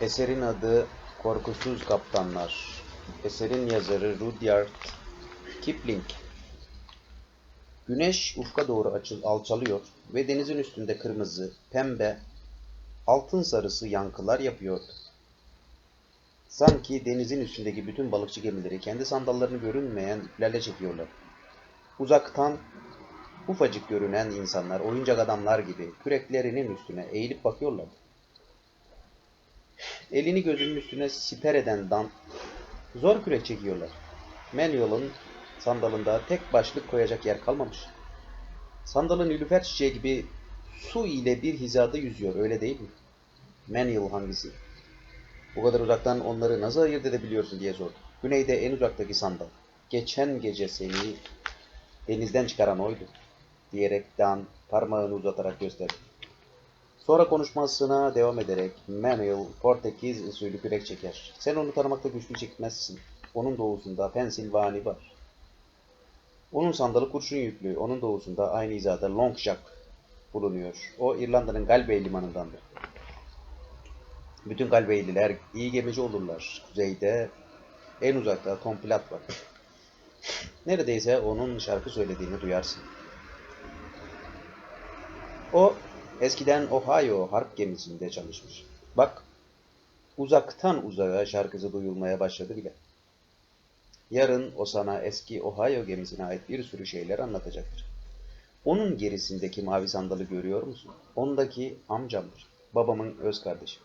Eserin adı Korkusuz Kaptanlar. Eserin yazarı Rudyard Kipling. Güneş ufka doğru açıl, alçalıyor ve denizin üstünde kırmızı, pembe, altın sarısı yankılar yapıyordu. Sanki denizin üstündeki bütün balıkçı gemileri kendi sandallarını görünmeyen iplerle çekiyorlar. Uzaktan ufacık görünen insanlar oyuncak adamlar gibi küreklerinin üstüne eğilip bakıyorlardı. Elini gözünün üstüne siper eden Dan zor kürek çekiyorlar. Manuel'ın sandalında tek başlık koyacak yer kalmamış. Sandalın nilüfer çiçeği gibi su ile bir hizada yüzüyor öyle değil mi? Manuel hangisi? Bu kadar uzaktan onları nasıl ayırt edebiliyorsun diye sordu. Güneyde en uzaktaki sandal. Geçen gece seni denizden çıkaran oydu. Diyerek Dan parmağını uzatarak gösterdi. Sonra konuşmasına devam ederek Manuel Portekiz usulü kürek çeker. Sen onu tanımakta güçlük çekmezsin. Onun doğusunda Pensilvani var. Onun sandalı kurşun yüklü. Onun doğusunda aynı hizada Longshank bulunuyor. O İrlanda'nın Galway limanındandır. Bütün Galwayliler iyi gemici olurlar. Kuzeyde en uzakta Tom var. Neredeyse onun şarkı söylediğini duyarsın. O eskiden Ohio harp gemisinde çalışmış. Bak, uzaktan uzağa şarkısı duyulmaya başladı bile. Yarın o sana eski Ohio gemisine ait bir sürü şeyler anlatacaktır. Onun gerisindeki mavi sandalı görüyor musun? Ondaki amcamdır. Babamın öz kardeşi.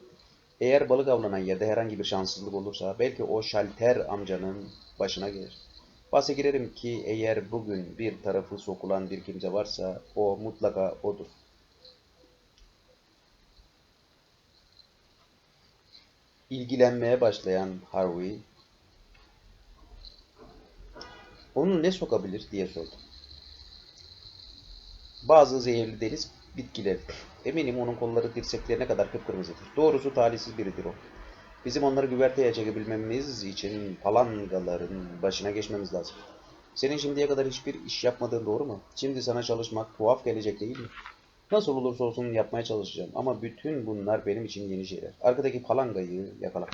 Eğer balık avlanan yerde herhangi bir şanssızlık olursa belki o şalter amcanın başına gelir. Bahse girerim ki eğer bugün bir tarafı sokulan bir kimse varsa o mutlaka odur. İlgilenmeye başlayan Harvey, onu ne sokabilir diye sordu. Bazı zehirli deniz bitkileri. Eminim onun kolları dirseklerine kadar kıpkırmızıdır. Doğrusu talihsiz biridir o. Bizim onları güverteye çekebilmemiz için palangaların başına geçmemiz lazım. Senin şimdiye kadar hiçbir iş yapmadığın doğru mu? Şimdi sana çalışmak tuhaf gelecek değil mi? Nasıl olursa olsun yapmaya çalışacağım ama bütün bunlar benim için yeni şeyler. Arkadaki palangayı yakala.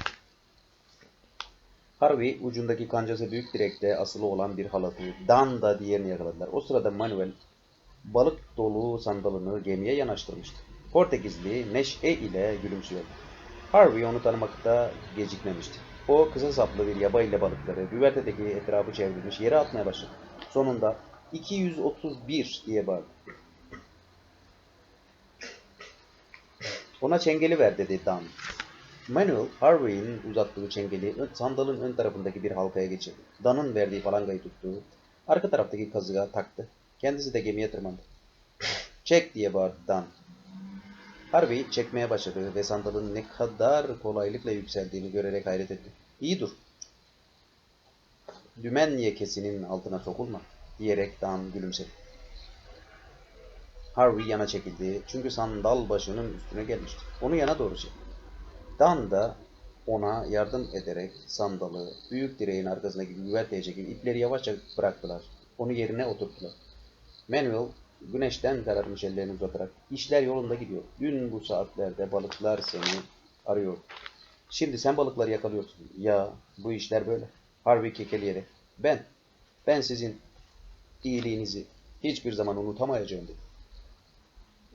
Harvey ucundaki kancası büyük direkte asılı olan bir halatı, Dan da diğerini yakaladılar. O sırada Manuel balık dolu sandalını gemiye yanaştırmıştı. Portekizli neşe ile gülümsüyordu. Harvey onu tanımakta gecikmemişti. O kısa saplı bir yaba ile balıkları güvertedeki etrafı çevirmiş yere atmaya başladı. Sonunda 231 diye bağırdı. Ona çengeli ver dedi Dan. Manuel, Harvey'in uzattığı çengeli sandalın ön tarafındaki bir halkaya geçirdi. Dan'ın verdiği falangayı tuttu. Arka taraftaki kazığa taktı. Kendisi de gemiye tırmandı. Çek diye bağırdı Dan. Harvey çekmeye başladı ve sandalın ne kadar kolaylıkla yükseldiğini görerek hayret etti. İyi dur. Dümen yekesinin altına sokulma diyerek Dan gülümsedi. Harvey yana çekildi çünkü sandal başının üstüne gelmişti. Onu yana doğru çekti. Dan da ona yardım ederek sandalı büyük direğin arkasındaki güverteye çekip ipleri yavaşça bıraktılar. Onu yerine oturttular. Manuel güneşten kararmış ellerini uzatarak işler yolunda gidiyor. Dün bu saatlerde balıklar seni arıyor. Şimdi sen balıkları yakalıyorsun. Ya bu işler böyle. Harvey kekeleyerek. Ben, ben sizin iyiliğinizi hiçbir zaman unutamayacağım dedi.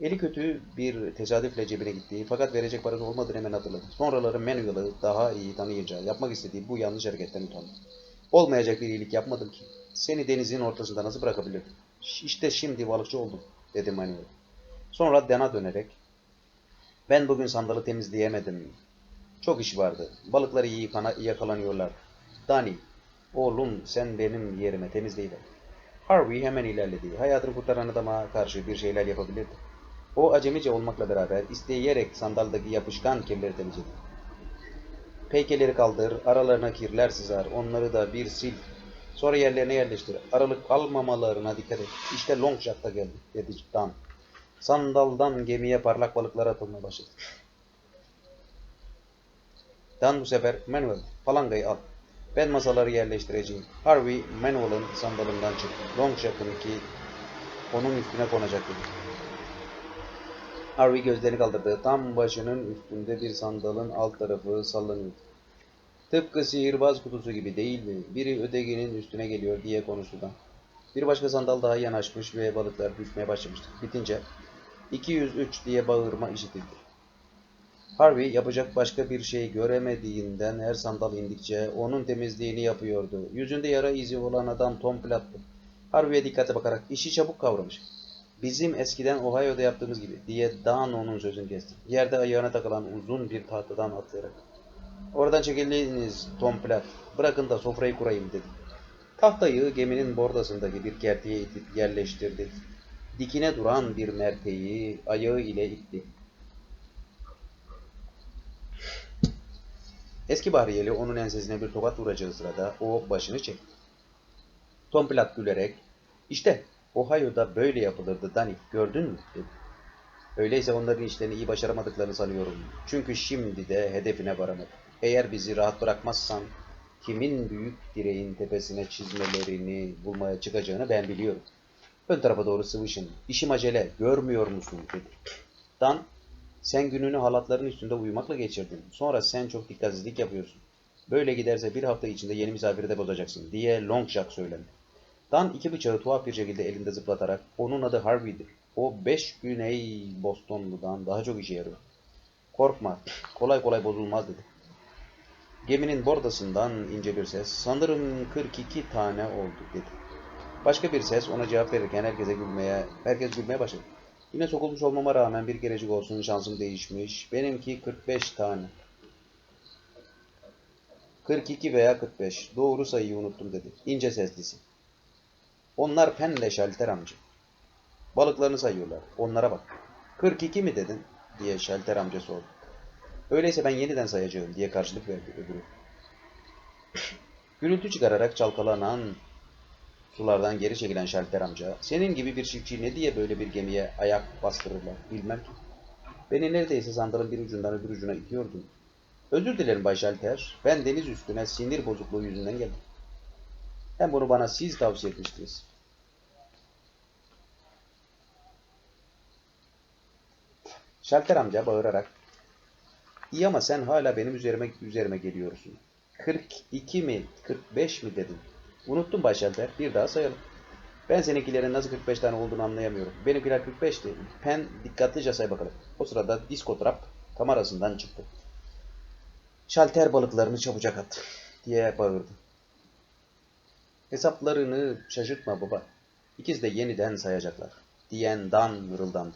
Eli kötü bir tesadüfle cebine gitti fakat verecek parası olmadığını hemen hatırladı. Sonraları Manuel'ı daha iyi tanıyacağı, yapmak istediği bu yanlış hareketten utandı. Olmayacak bir iyilik yapmadım ki. Seni denizin ortasında nasıl bırakabilirdim? İşte şimdi balıkçı oldum, dedi Manuel. Sonra Dan'a dönerek, ben bugün sandalı temizleyemedim. Çok iş vardı. Balıklar iyi yakalanıyorlar. Dani, oğlum sen benim yerime temizleyiver. Harvey hemen ilerledi. Hayatını kurtaran adama karşı bir şeyler yapabilirdi. O acemice olmakla beraber isteyerek sandaldaki yapışkan kirleri temizledi. Peykeleri kaldır, aralarına kirler sızar, onları da bir sil. Sonra yerlerine yerleştir. Aralık kalmamalarına dikkat et. İşte Longshank da geldi, dedi Dan. Sandaldan gemiye parlak balıklar atılmaya başladı. Dan bu sefer Manuel, palangayı al. Ben masaları yerleştireceğim. Harvey, Manuel'ın sandalından çıktı. Longshank'ın ki onun üstüne konacak dedi. Harvey gözlerini kaldırdı. Tam başının üstünde bir sandalın alt tarafı sallanıyordu. Tıpkı sihirbaz kutusu gibi değil mi? Biri ötekinin üstüne geliyor diye konuştu da. Bir başka sandal daha yanaşmış ve balıklar düşmeye başlamıştı. Bitince 203 diye bağırma işitildi. Harvey yapacak başka bir şey göremediğinden her sandal indikçe onun temizliğini yapıyordu. Yüzünde yara izi olan adam Tom Platt'tı. Harvey'e dikkate bakarak işi çabuk kavramış. Bizim eskiden Ohio'da yaptığımız gibi diye Dan onun sözünü kesti. Yerde ayağına takılan uzun bir tahtadan atlayarak. Oradan çekiliniz Tom Platt. Bırakın da sofrayı kurayım dedi. Tahtayı geminin bordasındaki bir kertiğe itip yerleştirdi. Dikine duran bir merteği ayağı ile itti. Eski Bahriyeli onun ensesine bir tokat vuracağı sırada o başını çekti. Tom Platt gülerek, işte Ohio'da böyle yapılırdı Danny, gördün mü? dedi. Öyleyse onların işlerini iyi başaramadıklarını sanıyorum. Çünkü şimdi de hedefine varamadı. Eğer bizi rahat bırakmazsan kimin büyük direğin tepesine çizmelerini bulmaya çıkacağını ben biliyorum. Ön tarafa doğru sıvışın. İşim acele, görmüyor musun? dedi. Dan, sen gününü halatların üstünde uyumakla geçirdin. Sonra sen çok dikkatsizlik yapıyorsun. Böyle giderse bir hafta içinde yeni misafiri de bozacaksın diye Longshot söylendi. Dan iki bıçağı tuhaf bir şekilde elinde zıplatarak onun adı Harvey'dir. O beş güney Bostonlu'dan daha çok işe yarıyor. Korkma, kolay kolay bozulmaz dedi. Geminin bordasından ince bir ses, sanırım 42 tane oldu dedi. Başka bir ses ona cevap verirken herkese gülmeye, herkes gülmeye başladı. Yine sokulmuş olmama rağmen bir kerecik olsun şansım değişmiş. Benimki 45 tane. 42 veya 45. Doğru sayıyı unuttum dedi. İnce seslisi. Onlar Penle Şalter amca. Balıklarını sayıyorlar. Onlara bak. 42 mi dedin? diye Şalter amca sordu. Öyleyse ben yeniden sayacağım diye karşılık verdi öbürü. Gürültü çıkararak çalkalanan sulardan geri çekilen Şalter amca, senin gibi bir çiftçi ne diye böyle bir gemiye ayak bastırırlar bilmem ki. Beni neredeyse sandalın bir ucundan öbür ucuna itiyordun. Özür dilerim Bay Şalter, ben deniz üstüne sinir bozukluğu yüzünden geldim. Hem bunu bana siz tavsiye etmiştiniz. Şalter amca bağırarak, İyi ama sen hala benim üzerime üzerime geliyorsun. 42 mi, 45 mi dedin? Unuttum Bay Şalter, bir daha sayalım. Ben seninkilerin nasıl 45 tane olduğunu anlayamıyorum. Benimkiler 45'ti. Pen dikkatlice say bakalım. O sırada Disco Trap kamerasından çıktı. Şalter balıklarını çabucak at diye bağırdı. Hesaplarını şaşırtma baba. İkiz de yeniden sayacaklar. Diyen Dan mırıldandı.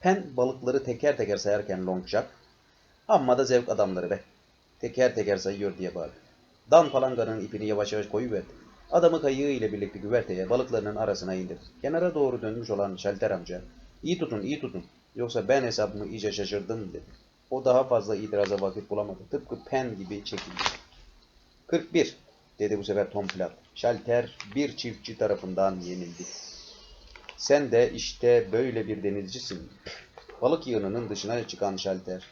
Pen balıkları teker teker sayarken Longjack, amma da zevk adamları be. Teker teker sayıyor diye bağırdı. Dan palanganın ipini yavaş yavaş koyuverdi. Adamı kayığı ile birlikte güverteye balıklarının arasına indirdi. Kenara doğru dönmüş olan Şalter amca, iyi tutun iyi tutun, yoksa ben hesabımı iyice şaşırdım dedi. O daha fazla itiraza vakit bulamadı. Tıpkı Pen gibi çekildi. 41 dedi bu sefer Tom Platt. Şalter bir çiftçi tarafından yenildi. Sen de işte böyle bir denizcisin. Balık yığınının dışına çıkan Şalter.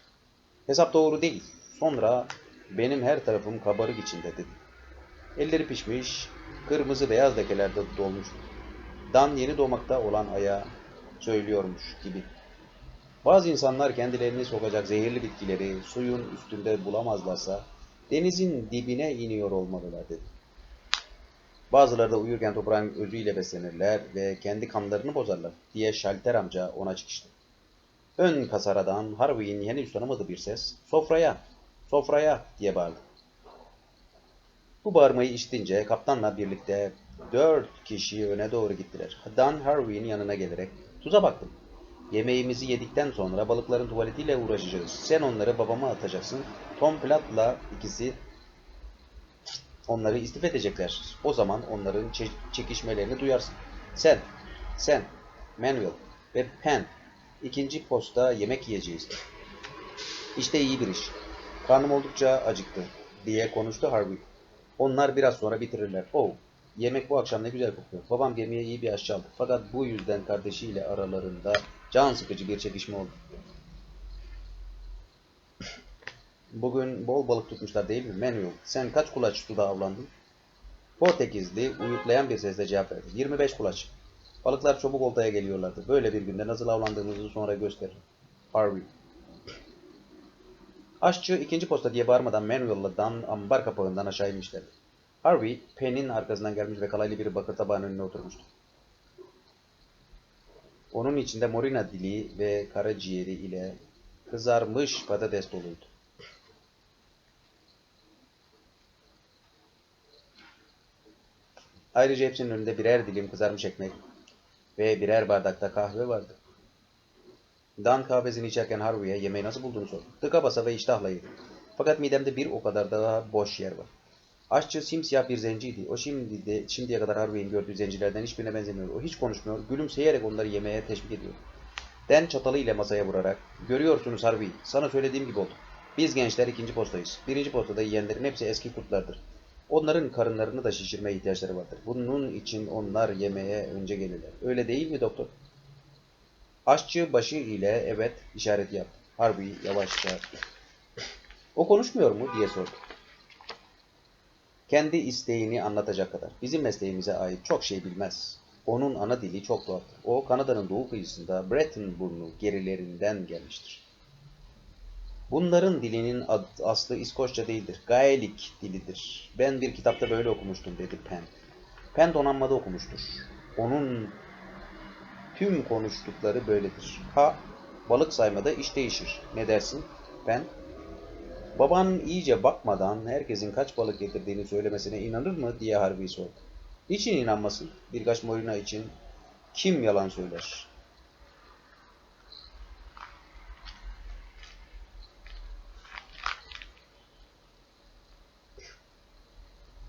Hesap doğru değil. Sonra benim her tarafım kabarık içinde dedi. Elleri pişmiş, kırmızı beyaz lekelerde dolmuştu. Dan yeni doğmakta olan aya söylüyormuş gibi. Bazı insanlar kendilerini sokacak zehirli bitkileri suyun üstünde bulamazlarsa denizin dibine iniyor olmalılar dedi. Bazıları da uyurken toprağın özüyle beslenirler ve kendi kanlarını bozarlar diye Şalter amca ona çıkıştı. Ön kasaradan Harvey'in henüz tanımadığı bir ses sofraya, sofraya diye bağırdı. Bu bağırmayı işitince kaptanla birlikte dört kişi öne doğru gittiler. Dan Harvey'in yanına gelerek tuza baktım. Yemeğimizi yedikten sonra balıkların tuvaletiyle uğraşacağız. Sen onları babama atacaksın. Tom Platt'la ikisi onları istif edecekler. O zaman onların çe- çekişmelerini duyarsın. Sen, sen, Manuel ve Pen ikinci posta yemek yiyeceğiz. İşte iyi bir iş. Karnım oldukça acıktı diye konuştu Harvey. Onlar biraz sonra bitirirler. Oh, yemek bu akşam ne güzel kokuyor. Babam gemiye iyi bir aşçı aldı. Fakat bu yüzden kardeşiyle aralarında can sıkıcı bir çekişme oldu. Bugün bol balık tutmuşlar değil mi? Manuel, sen kaç kulaç suda avlandın? Portekizli uyuklayan bir sesle cevap verdi. 25 kulaç. Balıklar çabuk oltaya geliyorlardı. Böyle bir günde nasıl avlandığımızı sonra gösteririm. Harvey. Aşçı ikinci posta diye bağırmadan Manuel'la Dan ambar kapağından aşağı inmişlerdi. Harvey, Penn'in arkasından gelmiş ve kalaylı bir bakır tabağın önüne oturmuştu. Onun içinde morina dili ve karaciğeri ile kızarmış patates doluydu. Ayrıca hepsinin önünde birer dilim kızarmış ekmek ve birer bardakta kahve vardı. Dan kahvesini içerken Harvey'e yemeği nasıl bulduğunu sordu. Tıka basa ve iştahla yedi. Fakat midemde bir o kadar daha boş yer var. Aşçı simsiyah bir zenciydi. O şimdi de şimdiye kadar Harvey'in gördüğü zencilerden hiçbirine benzemiyor. O hiç konuşmuyor, gülümseyerek onları yemeye teşvik ediyor. Den çatalı ile masaya vurarak, görüyorsunuz Harvey, sana söylediğim gibi oldu. Biz gençler ikinci postayız. Birinci postada yiyenlerin hepsi eski kurtlardır. Onların karınlarını da şişirmeye ihtiyaçları vardır. Bunun için onlar yemeğe önce gelirler. Öyle değil mi doktor? Aşçı başı ile evet işareti yaptı. Harvey yavaşça o konuşmuyor mu diye sordu. Kendi isteğini anlatacak kadar. Bizim mesleğimize ait çok şey bilmez. Onun ana dili çok tuhaftır. O Kanada'nın doğu kıyısında Bretonburnu gerilerinden gelmiştir. Bunların dilinin ad- aslı İskoçça değildir. Gaelik dilidir. Ben bir kitapta böyle okumuştum dedi Penn. Penn donanmada okumuştur. Onun tüm konuştukları böyledir. Ha, balık saymada iş değişir. Ne dersin? Penn. Baban iyice bakmadan herkesin kaç balık getirdiğini söylemesine inanır mı diye Harvey sordu. Niçin inanmasın? Birkaç morina için kim yalan söyler?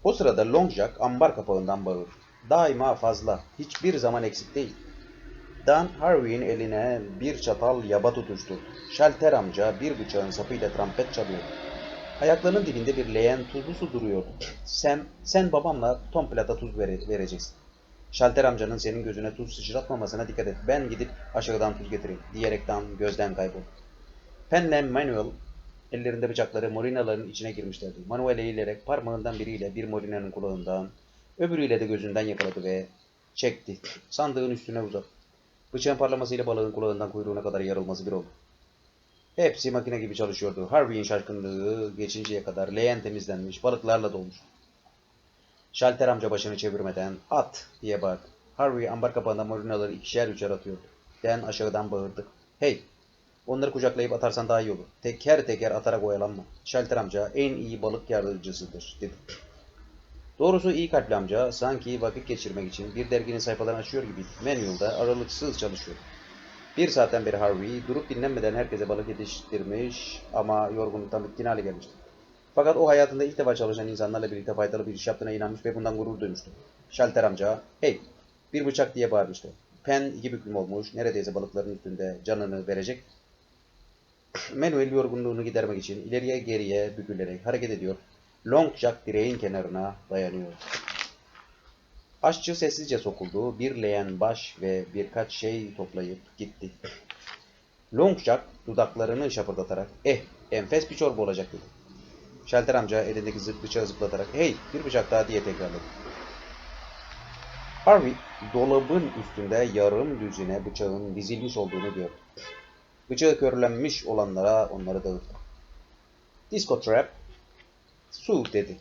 O sırada Long Jack ambar kapağından bağırdı. Daima fazla, hiçbir zaman eksik değil. Dan Harvey'in eline bir çatal yaba tutuşturdu. Şalter amca bir bıçağın sapıyla trompet çalıyordu. Ayaklarının dibinde bir leğen tuzlu su duruyordu. Sen, sen babamla Tom Platt'a tuz vere- vereceksin. Şalter amcanın senin gözüne tuz sıçratmamasına dikkat et. Ben gidip aşağıdan tuz getireyim. Diyerekten gözden kayboldu. Penle Manuel ellerinde bıçakları morinaların içine girmişlerdi. Manuel eğilerek parmağından biriyle bir morinanın kulağından, öbürüyle de gözünden yakaladı ve çekti. Sandığın üstüne uzattı. Bıçağın parlamasıyla balığın kulağından kuyruğuna kadar yarılması bir oldu. Hepsi makine gibi çalışıyordu. Harvey'in şaşkınlığı geçinceye kadar leğen temizlenmiş, balıklarla dolmuş. Şalter amca başını çevirmeden at diye bağırdı. Harvey ambar kapağında morinaları ikişer üçer atıyordu. Den aşağıdan bağırdı. Hey! Onları kucaklayıp atarsan daha iyi olur. Teker teker atarak oyalanma. Şalter amca en iyi balık yardımcısıdır dedi. Doğrusu iyi kalpli amca sanki vakit geçirmek için bir derginin sayfalarını açıyor gibi Manuel'da aralıksız çalışıyor. Bir saatten beri Harvey durup dinlenmeden herkese balık yetiştirmiş ama yorgunluktan bitkin hale gelmişti. Fakat o hayatında ilk defa çalışan insanlarla birlikte faydalı bir iş yaptığına inanmış ve bundan gurur duymuştu. Şalter amca, hey bir bıçak diye bağırmıştı. Pen iki büklüm olmuş, neredeyse balıkların üstünde canını verecek. Manuel yorgunluğunu gidermek için ileriye geriye bükülerek hareket ediyor. Long Jack direğin kenarına dayanıyor. Aşçı sessizce sokuldu, bir leğen baş ve birkaç şey toplayıp gitti. Long Jack dudaklarını şapırdatarak, eh enfes bir çorba olacak dedi. Şalter amca elindeki zıp bıçağı zıplatarak, hey bir bıçak daha diye tekrarladı. Harvey dolabın üstünde yarım düzine bıçağın dizilmiş olduğunu gördü. Bıçağı körlenmiş olanlara onları dağıttı. Disco Trap, su dedi.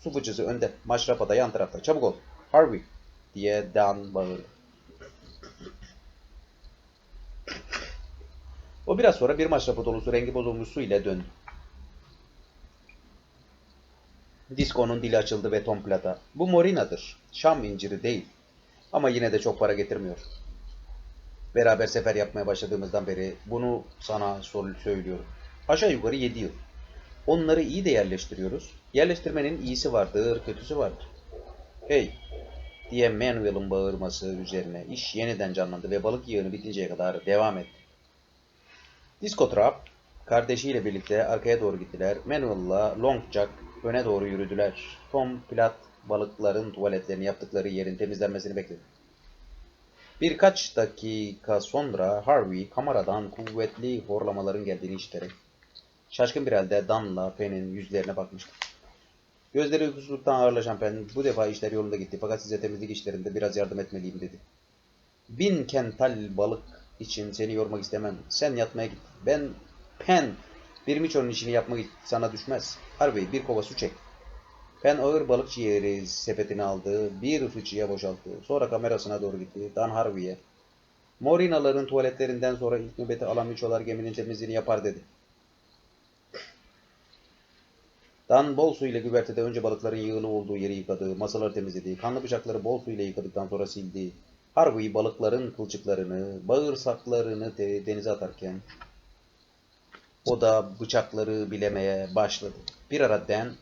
Su fıçısı önde, maşrapa da yan tarafta. Çabuk ol. Harvey diye Dan bağırdı. O biraz sonra bir maşrapa dolusu rengi bozulmuş su ile döndü. Disco'nun dili açıldı ve Tom Plata. Bu Morina'dır. Şam inciri değil. Ama yine de çok para getirmiyor. Beraber sefer yapmaya başladığımızdan beri bunu sana sor- söylüyorum. Aşağı yukarı 7 yıl. Onları iyi de yerleştiriyoruz. Yerleştirmenin iyisi vardır, kötüsü vardır. Hey! diye Manuel'ın bağırması üzerine iş yeniden canlandı ve balık yığını bitinceye kadar devam etti. Disco Trap kardeşiyle birlikte arkaya doğru gittiler. Manuel'la Long Jack öne doğru yürüdüler. Tom Platt balıkların tuvaletlerini yaptıkları yerin temizlenmesini bekledi. Birkaç dakika sonra Harvey kameradan kuvvetli horlamaların geldiğini işiterek şaşkın bir halde Dan'la Penn'in yüzlerine bakmıştı. Gözleri uykusuzluktan ağırlaşan Penn bu defa işler yolunda gitti fakat size temizlik işlerinde biraz yardım etmeliyim dedi. Bin kental balık için seni yormak istemem. Sen yatmaya git. Ben Pen bir miçonun işini yapmak sana düşmez. Harvey bir kova su çek. Pen ağır balıkçı yeri sepetini aldı. Bir fıçıya boşalttı. Sonra kamerasına doğru gitti. Dan Harvey'e. Morinaların tuvaletlerinden sonra ilk nöbeti alan miçolar geminin temizliğini yapar dedi. Dan bol su ile güvertede önce balıkların yığılı olduğu yeri yıkadı, masaları temizledi, kanlı bıçakları bol su ile yıkadıktan sonra sildi. Harvey balıkların kılçıklarını, bağırsaklarını de- denize atarken o da bıçakları bilemeye başladı. Bir ara Dan,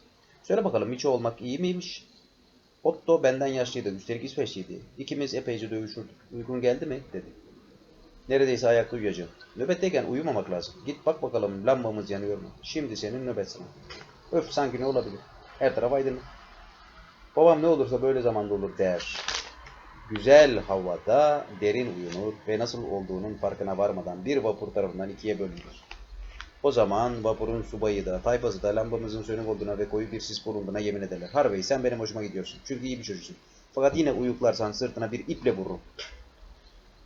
söyle bakalım miço olmak iyi miymiş? Otto benden yaşlıydı, üstelik İsveçliydi. İkimiz epeyce dövüşürdük. Uygun geldi mi? dedi. Neredeyse ayakta uyuyacağım. Nöbetteyken uyumamak lazım. Git bak bakalım lambamız yanıyor mu? Şimdi senin nöbet sıran. Öf sanki ne olabilir? Her taraf aydınlık. Babam ne olursa böyle zamanda olur der. Güzel havada derin uyunur ve nasıl olduğunun farkına varmadan bir vapur tarafından ikiye bölünür. O zaman vapurun subayı da tayfası da lambamızın sönük olduğuna ve koyu bir sis bulunduğuna yemin ederler. Harvey sen benim hoşuma gidiyorsun. Çünkü iyi bir çocuksun. Fakat yine uyuklarsan sırtına bir iple vururum.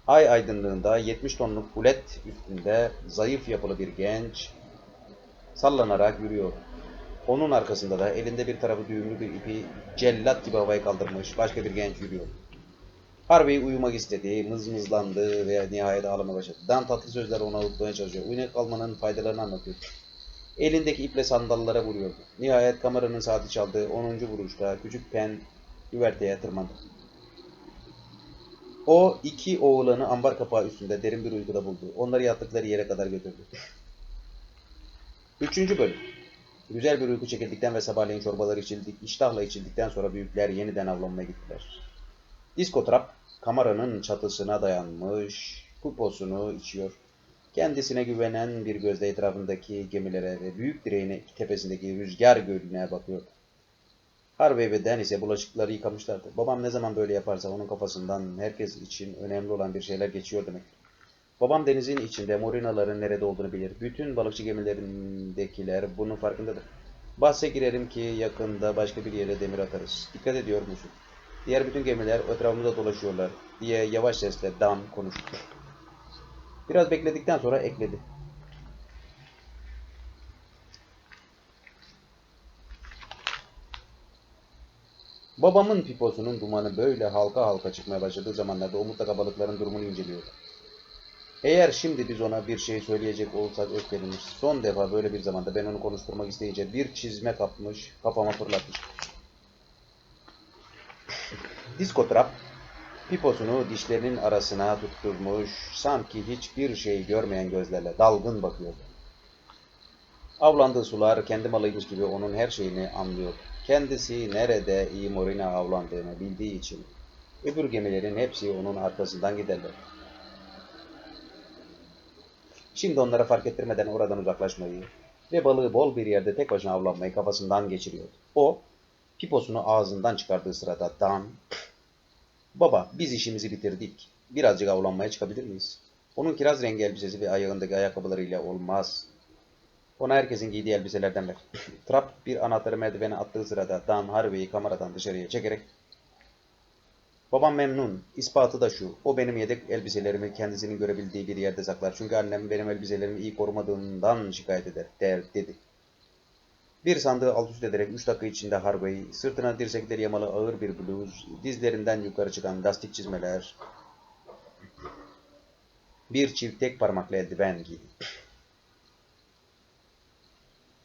Ay aydınlığında 70 tonluk kulet üstünde zayıf yapılı bir genç sallanarak yürüyor. Onun arkasında da elinde bir tarafı düğümlü bir ipi cellat gibi havaya kaldırmış başka bir genç yürüyor. Harvey uyumak istedi, mızmızlandı ve nihayet ağlamaya başladı. Dan tatlı sözler ona unutmaya çalışıyor. Uyanık kalmanın faydalarını anlatıyor. Elindeki iple sandallara vuruyordu. Nihayet kameranın saati çaldı. 10. vuruşta küçük pen güverteye tırmandı. O iki oğlanı ambar kapağı üstünde derin bir uykuda buldu. Onları yattıkları yere kadar götürdü. Üçüncü bölüm. Güzel bir uyku çekildikten ve sabahleyin çorbaları içildik, iştahla içildikten sonra büyükler yeniden avlanmaya gittiler. Diskotrap kameranın çatısına dayanmış, puposunu içiyor. Kendisine güvenen bir gözle etrafındaki gemilere ve büyük direğin tepesindeki rüzgar gölüne bakıyordu. Harvey ve Dan bulaşıkları yıkamışlardı. Babam ne zaman böyle yaparsa onun kafasından herkes için önemli olan bir şeyler geçiyor demek. Babam denizin içinde morinaların nerede olduğunu bilir. Bütün balıkçı gemilerindekiler bunun farkındadır. Bahse girerim ki yakında başka bir yere demir atarız. Dikkat ediyor musun? Diğer bütün gemiler etrafımızda dolaşıyorlar diye yavaş sesle Dan konuştu. Biraz bekledikten sonra ekledi. Babamın piposunun dumanı böyle halka halka çıkmaya başladığı zamanlarda o mutlaka balıkların durumunu inceliyordu. Eğer şimdi biz ona bir şey söyleyecek olsak öfkelenir. Son defa böyle bir zamanda ben onu konuşturmak isteyince bir çizme kapmış, kafama fırlatmış. Diskotrap, piposunu dişlerinin arasına tutturmuş, sanki hiçbir şey görmeyen gözlerle dalgın bakıyordu. Avlandığı sular kendi malıymış gibi onun her şeyini anlıyor. Kendisi nerede iyi morina avlandığını bildiği için öbür gemilerin hepsi onun arkasından giderler. Şimdi onlara fark ettirmeden oradan uzaklaşmayı ve balığı bol bir yerde tek başına avlanmayı kafasından geçiriyordu. O, piposunu ağzından çıkardığı sırada Dan, ''Baba, biz işimizi bitirdik. Birazcık avlanmaya çıkabilir miyiz?'' Onun kiraz rengi elbisesi ve ayağındaki ayakkabılarıyla olmaz. Ona herkesin giydiği elbiselerden ver. Trap bir anahtarı merdivene attığı sırada Dan Harvey'i kameradan dışarıya çekerek Babam memnun. İspatı da şu. O benim yedek elbiselerimi kendisinin görebildiği bir yerde saklar. Çünkü annem benim elbiselerimi iyi korumadığından şikayet eder. Der, dedi. Bir sandığı alt üst ederek 3 dakika içinde Harvey, sırtına dirsekleri yamalı ağır bir bluz, dizlerinden yukarı çıkan lastik çizmeler, bir çift tek parmaklı eldiven giydi.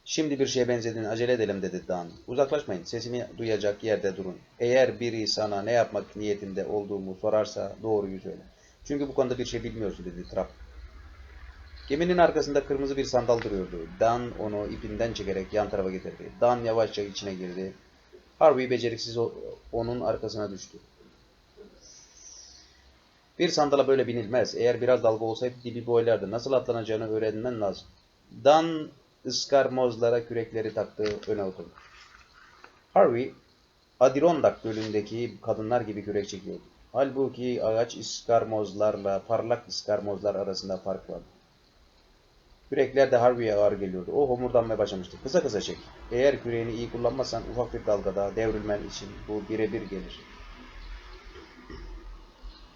Şimdi bir şeye benzediğini acele edelim dedi Dan. Uzaklaşmayın, sesimi duyacak yerde durun. Eğer biri sana ne yapmak niyetinde olduğumu sorarsa doğruyu söyle. Çünkü bu konuda bir şey bilmiyorsun dedi Trap. Geminin arkasında kırmızı bir sandal duruyordu. Dan onu ipinden çekerek yan tarafa getirdi. Dan yavaşça içine girdi. Harvey beceriksiz onun arkasına düştü. Bir sandala böyle binilmez. Eğer biraz dalga olsaydı dibi boylardı. Nasıl atlanacağını öğrenmen lazım. Dan ıskarmozlara kürekleri taktı, öne oturdu. Harvey, Adirondack gölündeki kadınlar gibi kürek çekiyordu. Halbuki ağaç ıskarmozlarla parlak ıskarmozlar arasında fark vardı. Kürekler de Harvey'e ağır geliyordu. O homurdanmaya başlamıştı. Kısa kısa çek. Eğer küreğini iyi kullanmazsan ufak bir dalgada devrilmen için bu birebir gelir.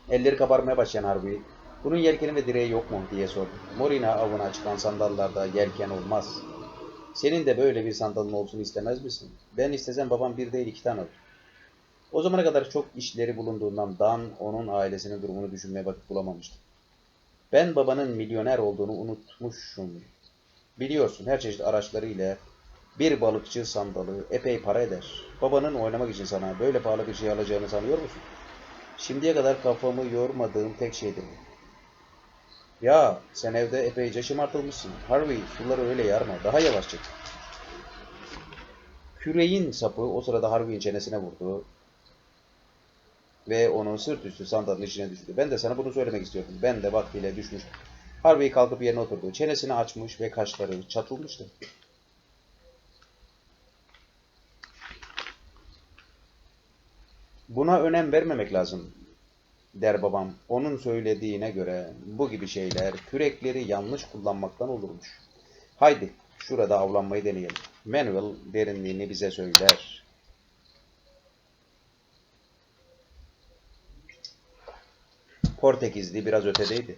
Elleri kabarmaya başlayan Harvey, Bunun yelkeni ve direği yok mu diye sordu. Morina avına çıkan sandallarda yelken olmaz. Senin de böyle bir sandalın olsun istemez misin? Ben istesem babam bir değil iki tane alır. O zamana kadar çok işleri bulunduğundan Dan onun ailesinin durumunu düşünmeye vakit bulamamıştı. Ben babanın milyoner olduğunu unutmuşum. Biliyorsun her çeşit araçları ile bir balıkçı sandalı epey para eder. Babanın oynamak için sana böyle pahalı bir şey alacağını sanıyor musun? Şimdiye kadar kafamı yormadığım tek şeydir bu. Ya sen evde epeyce şımartılmışsın. Harvey suları öyle yarma. Daha yavaş çık. Küreğin sapı o sırada Harvey'in çenesine vurdu. Ve onu sırt üstü sandalın içine düştü. Ben de sana bunu söylemek istiyordum. Ben de vaktiyle düşmüştüm. Harvey kalkıp yerine oturdu. Çenesini açmış ve kaşları çatılmıştı. Buna önem vermemek lazım der babam. Onun söylediğine göre bu gibi şeyler kürekleri yanlış kullanmaktan olurmuş. Haydi şurada avlanmayı deneyelim. Manuel derinliğini bize söyler. Portekizli biraz ötedeydi.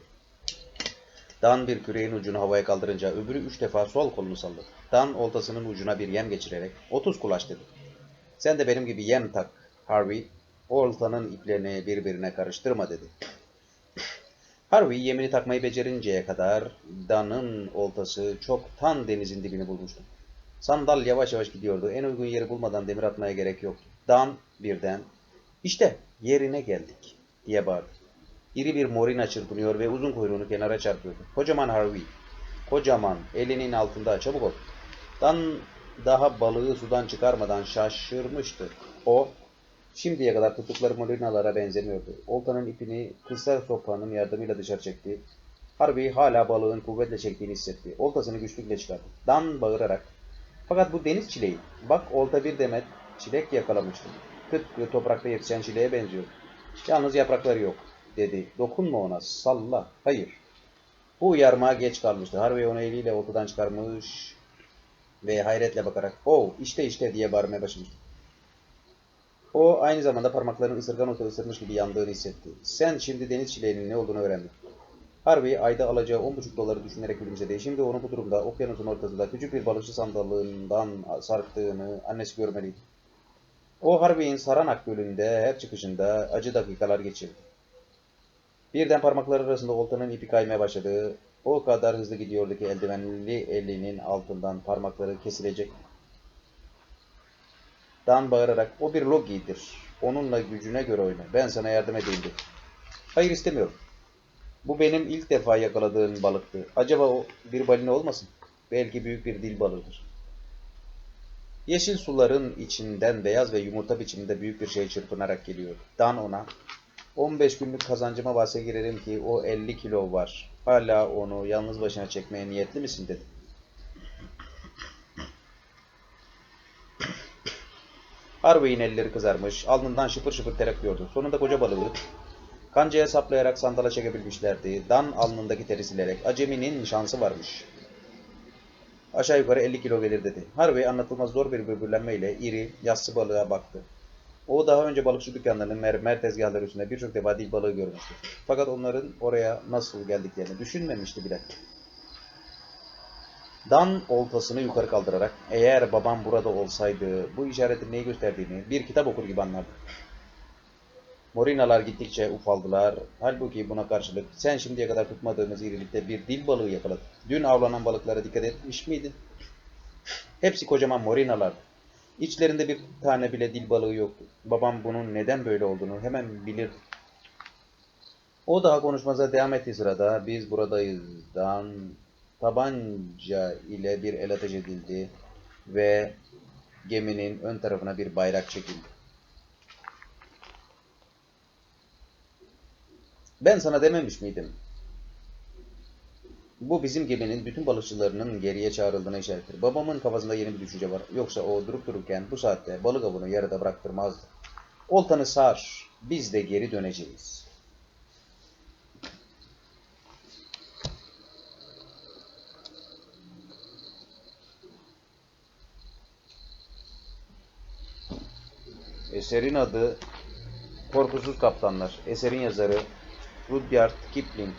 Dan bir küreğin ucunu havaya kaldırınca öbürü üç defa sol kolunu salladı. Dan oltasının ucuna bir yem geçirerek 30 kulaç dedi. Sen de benim gibi yem tak Harvey. Oltanın iplerini birbirine karıştırma dedi. Harvey yemini takmayı becerinceye kadar Dan'ın oltası çoktan denizin dibini bulmuştu. Sandal yavaş yavaş gidiyordu. En uygun yeri bulmadan demir atmaya gerek yoktu. Dan birden işte yerine geldik diye bağırdı. İri bir morina çırpınıyor ve uzun kuyruğunu kenara çarpıyordu. Kocaman Harvey. Kocaman. Elinin altında. Çabuk ol. Dan daha balığı sudan çıkarmadan şaşırmıştı. O şimdiye kadar tuttukları morinalara benzemiyordu. Oltanın ipini kısa sopanın yardımıyla dışarı çekti. Harvey hala balığın kuvvetle çektiğini hissetti. Oltasını güçlükle çıkardı. Dan bağırarak fakat bu deniz çileği. Bak olta bir demet çilek yakalamıştı. Tıpkı toprakta yetişen çileğe benziyor. Yalnız yaprakları yok dedi. Dokunma ona, salla. Hayır. Bu uyarmaya geç kalmıştı. Harvey onu eliyle ortadan çıkarmış ve hayretle bakarak oh işte işte diye bağırmaya başlamıştı. O aynı zamanda parmaklarının ısırgan otu ısırmış gibi yandığını hissetti. Sen şimdi deniz çileğinin ne olduğunu öğrendin. Harvey ayda alacağı 10,5 doları düşünerek gülümsedi. Şimdi onu bu durumda okyanusun ortasında küçük bir balıkçı sandalından sarktığını annesi görmeliydi. O Harvey'in Saranak Gölü'nde her çıkışında acı dakikalar geçirdi. Birden parmakları arasında oltanın ipi kaymaya başladı. O kadar hızlı gidiyordu ki eldivenli elinin altından parmakları kesilecek. Dan bağırarak o bir logidir. Onunla gücüne göre oyna. Ben sana yardım edeyim dedi. Hayır istemiyorum. Bu benim ilk defa yakaladığım balıktı. Acaba o bir balina olmasın? Belki büyük bir dil balığıdır. Yeşil suların içinden beyaz ve yumurta biçiminde büyük bir şey çırpınarak geliyor. Dan ona 15 günlük kazancıma bahse girerim ki o 50 kilo var. Hala onu yalnız başına çekmeye niyetli misin dedi. Harvey'in elleri kızarmış, alnından şıpır şıpır ter akıyordu. Sonunda koca balığı kancaya saplayarak sandala çekebilmişlerdi. Dan alnındaki teri silerek aceminin şansı varmış. Aşağı yukarı 50 kilo gelir dedi. Harvey anlatılmaz zor bir böbürlenmeyle iri, yassı balığa baktı. O daha önce balıkçı dükkanlarının mermer tezgahları üstünde birçok defa dil balığı görmüştü. Fakat onların oraya nasıl geldiklerini düşünmemişti bile. Dan oltasını yukarı kaldırarak eğer babam burada olsaydı bu işaretin neyi gösterdiğini bir kitap okur gibi anlardı. Morinalar gittikçe ufaldılar. Halbuki buna karşılık sen şimdiye kadar tutmadığımız irilikte bir dil balığı yakaladın. Dün avlanan balıklara dikkat etmiş miydin? Hepsi kocaman morinalardı. İçlerinde bir tane bile dil balığı yoktu. Babam bunun neden böyle olduğunu hemen bilirdi. O daha konuşmaza devam ettiği sırada biz buradayızdan tabanca ile bir el ateş edildi ve geminin ön tarafına bir bayrak çekildi. Ben sana dememiş miydim? Bu bizim geminin bütün balıkçılarının geriye çağrıldığına işarettir. Babamın kafasında yeni bir düşünce var. Yoksa o durup dururken bu saatte balık avını yarıda bıraktırmazdı. Oltanı sar, biz de geri döneceğiz. Eserin adı Korkusuz Kaptanlar. Eserin yazarı Rudyard Kipling